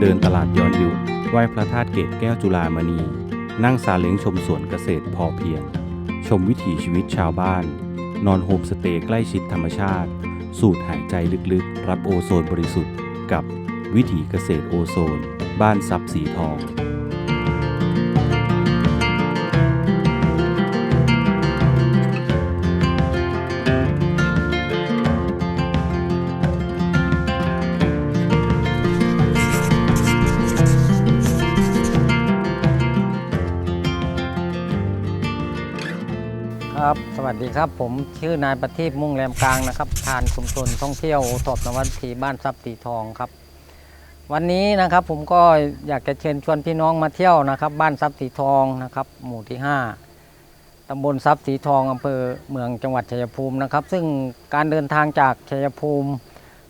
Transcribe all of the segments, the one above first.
เดินตลาดย้อนยุคไหว้พระธาตุเกตแก้วจุฬามณี นั่งซาเล้งชมสวนเกษตรพอเพียง ชมวิถีชีวิตชาวบ้าน นอนโฮมสเตย์ใกล้ชิดธรรมชาติ สูดหายใจลึกๆ รับโอโซนบริสุทธิ์ กับวิถีเกษตรโอโซน บ้านซับสีทอง สวัสดีครับ ผมชื่อนายประทีปมุ่งแรมกลางนะครับทานชุมชนท่องเที่ยวโอทบนวัตถีบ้านทรัพย์สีทองครับ วันนี้นะครับผมก็อยากจะเชิญชวนพี่น้องมาเที่ยวนะครับ บ้านทรัพย์สีทองนะครับ หมู่ที่ 5ตำบลทรัพย์สีทองอำเภอเมืองจังหวัดชัยภูมินะครับ ซึ่งการเดินทางจากชัยภูมิ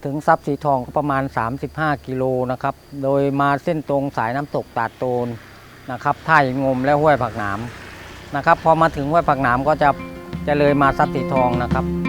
ถึงทรัพย์สีทองก็ประมาณ 35 กิโลนะครับ โดยมาเส้นตรงสายน้ำตกตาดโตนนะครับท่ายงมและห้วยผักหนามนะครับ พอมาถึงห้วยผักหนามก็จะ จะเลยมาทรัพย์สีทองนะครับ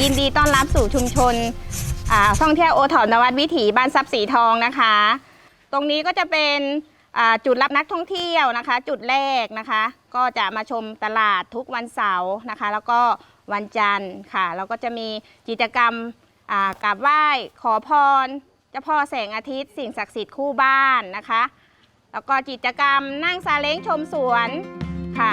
ยินดีต้อนรับสู่ชุมชนท่องเที่ยวโอทอนวัดวิถีบ้านทรัพย์สีทองนะคะ ตรงนี้ก็จะเป็นจุดรับนักท่องเที่ยวนะคะ จุดแรกนะคะ ก็จะมาชมตลาดทุกวันเสาร์นะคะ แล้วก็วันจันทร์ค่ะแล้วก็จะมีกิจกรรมกราบไหว้ขอพรเจ้าพ่อแสงอาทิตย์ สิ่งศักดิ์สิทธิ์คู่บ้านนะคะ แล้วก็กิจกรรมนั่งซาเล้งชมสวนค่ะ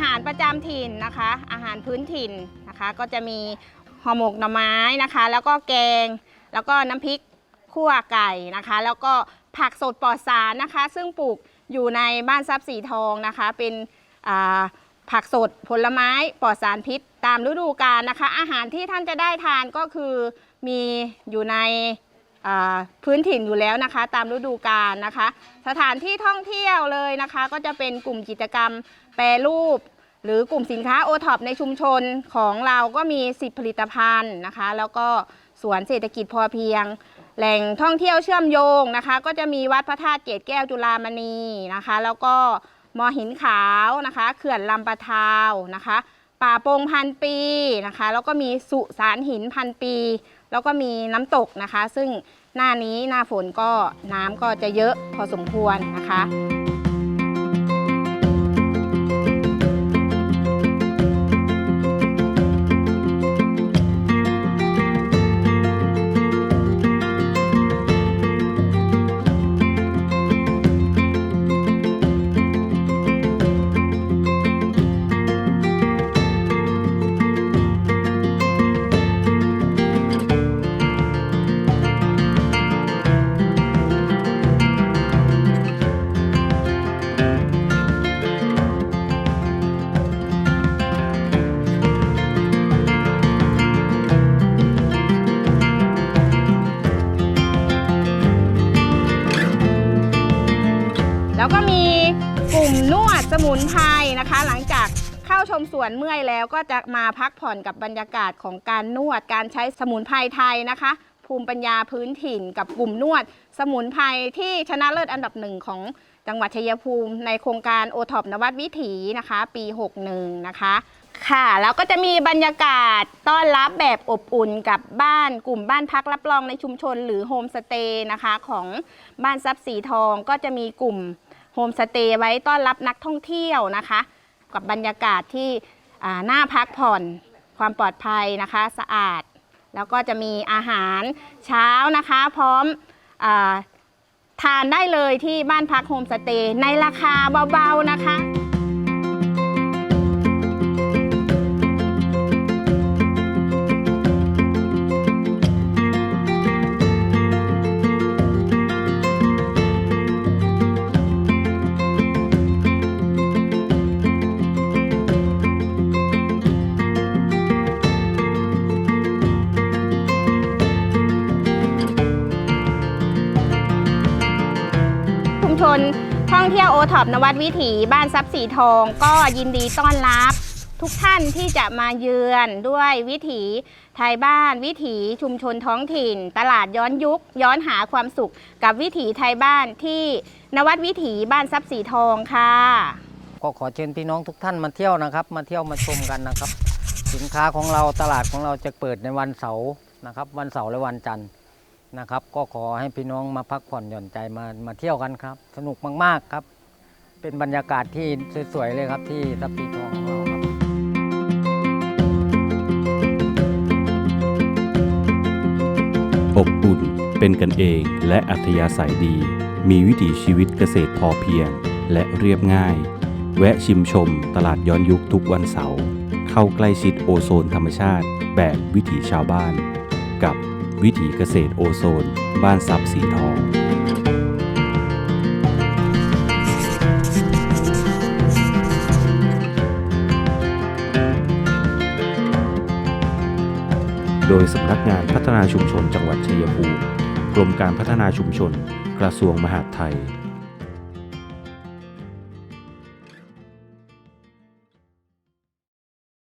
หารประจำถิ่นนะคะ อาหารพื้นถิ่นนะคะ ก็จะมีห่อหมกหน่อไม้นะคะ แล้วก็แกง แล้วก็น้ำพริกขั่วไก่นะคะ แล้วก็ผักสดปลอดสารนะคะ ซึ่งปลูกอยู่ในบ้านทรัพย์สีทองนะคะ เป็นผักสดผลไม้ปลอดสารพิษตามฤดูกาลนะคะ อาหารที่ท่านจะได้ทานก็คือมีอยู่ใน พื้นถิ่นอยู่แล้วนะคะ ตามฤดูกาลนะคะ สถานที่ท่องเที่ยวเลยนะคะ ก็จะเป็นกลุ่มกิจกรรมแปรรูป หรือกลุ่มสินค้าโอท็อปในชุมชนของเราก็มี 10 ผลิตภัณฑ์นะคะ แล้วก็สวนเศรษฐกิจพอเพียง แหล่งท่องเที่ยวเชื่อมโยงนะคะ ก็จะมีวัดพระธาตุเกตแก้วจุฬามณีนะคะ แล้วก็มอหินขาวนะคะเขื่อนลำปะทาวนะคะ ป่าโปงพันปีนะคะ แล้วก็มีสุสานหินพันปี แล้วก็มีน้ำตกนะคะ ซึ่งหน้านี้หน้าฝนก็น้ำก็จะเยอะพอสมควรนะคะ แล้วก็มีกลุ่มนวดสมุนไพรนะคะ หลังจากเข้าชมสวนเมื่อยแล้วก็จะมาพักผ่อนกับบรรยากาศของการนวดการใช้สมุนไพรไทยนะคะ ภูมิปัญญาพื้นถิ่นกับกลุ่มนวด สมุนไพรที่ชนะเลิศอันดับหนึ่งของจังหวัดชัยภูมิ ในโครงการโอท็อปนวัดวิถีนะคะ ปี 61 นะคะค่ะแล้วก็จะมีบรรยากาศต้อนรับแบบอบอุ่นกับบ้านกลุ่มบ้านพักรับรองในชุมชนหรือโฮมสเตย์นะคะ ของบ้านทรัพย์สีทองก็จะมีกลุ่ม โฮมสเตย์ไว้ต้อนรับนักท่องเที่ยวนะคะ กับบรรยากาศที่น่าพักผ่อนความปลอดภัยนะคะสะอาด แล้วก็จะมีอาหารเช้านะคะ พร้อมอทานได้เลยที่บ้านพักโฮมสเตย์ในราคาเบาๆนะคะ ชน ท่องเที่ยวโอท็อปนวัดวิถีบ้านทรัพย์สีทอง ก็ยินดีต้อนรับ ทุกท่านที่จะมาเยือนด้วยวิถีไทยบ้าน วิถีชุมชนท้องถิ่น ตลาดย้อนยุค ย้อนหาความสุข กับวิถีไทยบ้านที่นวัดวิถีบ้านทรัพย์สีทองค่ะ ก็ขอเชิญพี่น้องทุกท่านมาเที่ยวนะครับ มาเที่ยวมาชมกันนะครับ สินค้าของเราตลาดของเราจะเปิดในวันเสาร์นะครับ วันเสาร์และวันจันทร์ นะครับ ก็ขอให้พี่น้องมาพักผ่อนหย่อนใจมามาเที่ยวกันครับ สนุกมากๆครับ เป็นบรรยากาศที่สวยๆเลยครับที่ทับปีทองของเราครับอบอุ่นเป็นกันเองและอัธยาศัยดี มีวิถีชีวิตเกษตรพอเพียง และเรียบง่าย แวะชิมชมตลาดย้อนยุคทุกวันเสาร์เข้าใกล้ชิดโอโซนธรรมชาติแบบวิถีชาวบ้าน กับ วิถีเกษตรโอโซน บ้านซับสีทอง โดยสำนักงานพัฒนาชุมชนจังหวัดชัยภูมิกรมการพัฒนาชุมชน กระทรวงมหาดไทย